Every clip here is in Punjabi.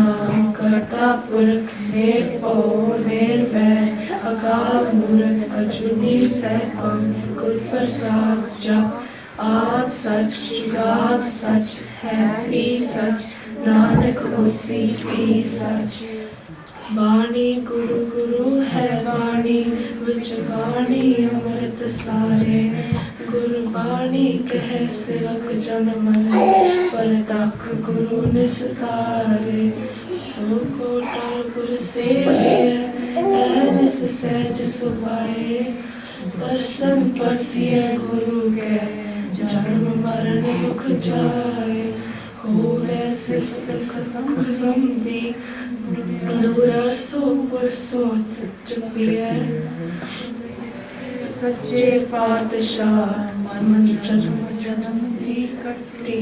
ਸਤਨਾਮ ਕਰਤਾ ਪੁਰਖ ਨਿਰਭਉ ਨਿਰਵੈਰ, ਅਕਾਲ ਮੂਰਤ ਅਜੂਨੀ ਸੈਭੰ ਗੁਰ ਪ੍ਰਸਾਦ ਜਪ। ਆਦ ਸੱਚ, ਜੁਗਾਦ ਸੱਚ ਹੈ ਵੀ ਸੱਚ, ਨਾਨਕ ਹੋਸੀ ਵੀ ਸੱਚ। ਬਾਣੀ ਗੁਰੂ ਗੁਰੂ ਹੈ ਬਾਣੀ, ਵਿੱਚ ਬਾਣੀ ਅੰਮ੍ਰਿਤ ਸਾਰੇ। ਗੁਰਬਾਣੀ ਕਹਿ, ਸੇਵਕ ਜਨ ਮਨੇ। ਪਰਤਖ ਗੁਰੂ संस्कार सुकोटल गुर सेव्य सहज सुपाए दर्शन परसिय गुरु के जन्म मरण दुख जाए। हो वैसे समझी, दूर सो पर सो चुपिय। सच्चे पातशाह मन जन्म जन्म दी कट्टी।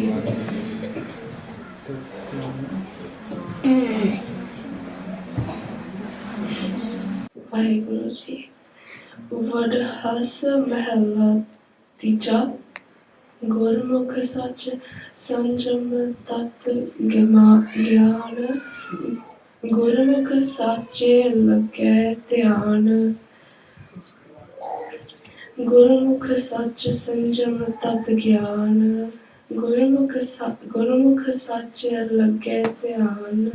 ਵਾਹਿਗੁਰੂ ਜੀ। ਵਡ ਹਸ ਮਹਲਾ ਤੀਜਾ। ਗੁਰਮੁਖ ਸੱਚ ਸੰਜਮ ਤਤ ਗਿਆਨ। ਗੁਰਮੁਖ ਸਾਚੇ ਲੱਗੈ ਧਿਆਨ। ਗੁਰਮੁਖ ਸੱਚ ਸੰਜਮ ਤਤ ਗਿਆਨ। ਗੁਰਮੁਖ ਗੁਰਮੁਖ ਸਾਚੇ ਲੱਗੈ ਧਿਆਨ।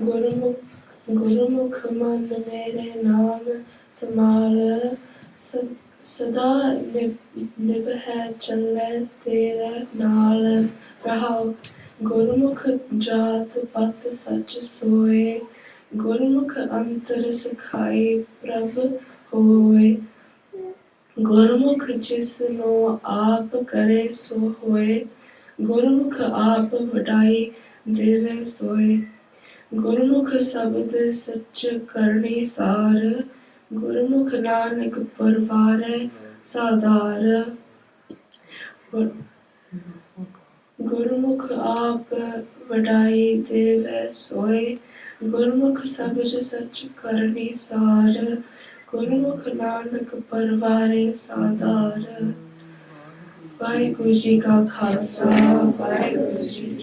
ਗੁਰਮੁਖ ਗੁਰਮੁਖ ਮਨ ਮੇਰੇ ਨਾਮ ਸਮਾਲ ਸ- ਸਦਾ ਨਿਭ ਨਿਭੈ ਚੱਲੇ ਤੇਰੇ ਨਾਲ ਰਹਾਉ ਗੁਰਮੁਖ ਜਾਤ ਪਤ ਸਚ ਸੋਏ ਗੁਰਮੁਖ ਅੰਤਰ ਸਖਾਈ ਪ੍ਰਭ ਹੋਏ ਗੁਰਮੁਖ ਜਿਸ ਨੂੰ ਆਪ ਕਰੇ ਸੋ ਹੋਏ ਗੁਰਮੁਖ ਆਪ ਵਡਾਈ ਦੇਵੇ ਸੋਏ ਗੁਰਮੁਖ ਸ਼ਬਦ ਸੱਚ ਕਰਨੀ ਸਾਰ, ਗੁਰਮੁਖ ਨਾਨਕ ਪਰਵਾਰੈ ਸਾਧਾਰ। ਗੁਰਮੁਖ ਆਪ ਵਡਾਈ ਦੇਵੈ ਸੋਏ, ਗੁਰਮੁਖ ਸਬਜ਼ ਸੱਚ ਕਰਨੀ ਸਾਰ, ਗੁਰਮੁਖ ਨਾਨਕ ਪਰਵਾਰੇ ਸਾਧਾਰ। ਵਾਹਿਗੁਰੂ ਜੀ ਕਾ ਖਾਲਸਾ, ਵਾਹਿਗੁਰੂ ਜੀ